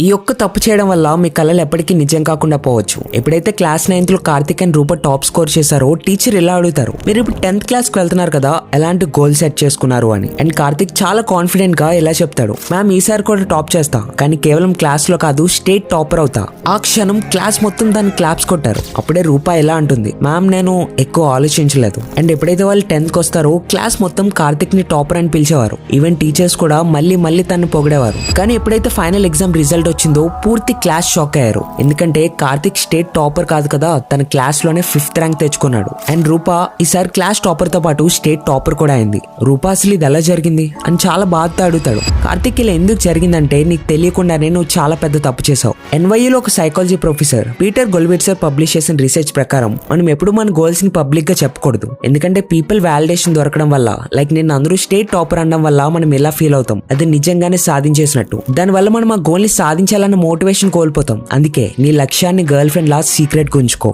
ఈ ఒక్క తప్పు చేయడం వల్ల మీ కళలు ఎప్పటికీ నిజం కాకుండా పోవచ్చు. ఎప్పుడైతే class నైన్త్లో Karthik and Roopa top score చేశారో టీచర్ ఇలా అడుగుతారు. మీరు ఇప్పుడు టెన్త్ క్లాస్కి వెళ్తున్నారు కదా ఎలాంటి గోల్ సెట్ చేసుకున్నారు? అని. అండ్ కార్తిక్ చాలా కాన్ఫిడెంట్గా ఇలా చెప్తాడు. మ్యామ్ ఈసారి కూడా టాప్ చేస్తా. కానీ కేవలం క్లాస్లో కాదు స్టేట్ టాపర్ అవుతా. ఆ క్షణం క్లాస్ మొత్తం దాన్ని క్లాప్స్ కొట్టారు. అప్పుడే రూప ఎలా అంటుంది. మ్యామ్ నేను ఎక్కువ ఆలోచించలేదు. అండ్ ఎప్పుడైతే వాళ్ళు టెన్త్కి వస్తారో క్లాస్ మొత్తం కార్తిక్ని టాపర్ అని పిలిచేవారు. ఈవెన్ టీచర్స్ కూడా మళ్ళీ మళ్ళీ తను పొగిడేవారు. కానీ ఎప్పుడైతే ఫైనల్ ఎగ్జామ్ రిజల్ట్ వచ్చిందో పూర్తి క్లాస్ షాక్ అయ్యారు. ఎందుకంటే కార్తిక్ స్టేట్ టాపర్ కాదు కదా తన క్లాస్లోనే ఫిఫ్త్ ర్యాంక్ తెచ్చుకున్నాడు. అండ్ రూపా ఈసారి క్లాస్ టాపర్తో పాటు స్టేట్ టాపర్ కూడా అయింది. రూపా అసలు ఇది ఎలా జరిగింది? అని చాలా బాధతో అడుగుతాడు. కార్తిక్ ఇలా ఎందుకు జరిగిందంటే నీకు తెలియకుండానే నువ్వు చాలా పెద్ద తప్పు చేసావు ఎన్వైలో ఒక psychology professor Peter Gollwitzer publish చేసిన రీసెర్చ్ ప్రకారం మనం ఎప్పుడు మన గోల్స్ని పబ్లిక్గా చెప్పకూడదు. ఎందుకంటే పీపుల్ వాలిడేషన్ దొరకడం వల్ల లైక్ నేను అందరూ స్టేట్ టాపర్ అనడం వల్ల మనం ఎలా ఫీల్ అవుతాం? అది నిజంగానే సాధించేసినట్టు. దానివల్ల మనం ఆ గోల్ని సాధించాలన్న మోటివేషన్ కోల్పోతాం. అందుకే నీ లక్ష్యాన్ని గర్ల్ ఫ్రెండ్ లా సీక్రెట్ గుంచుకో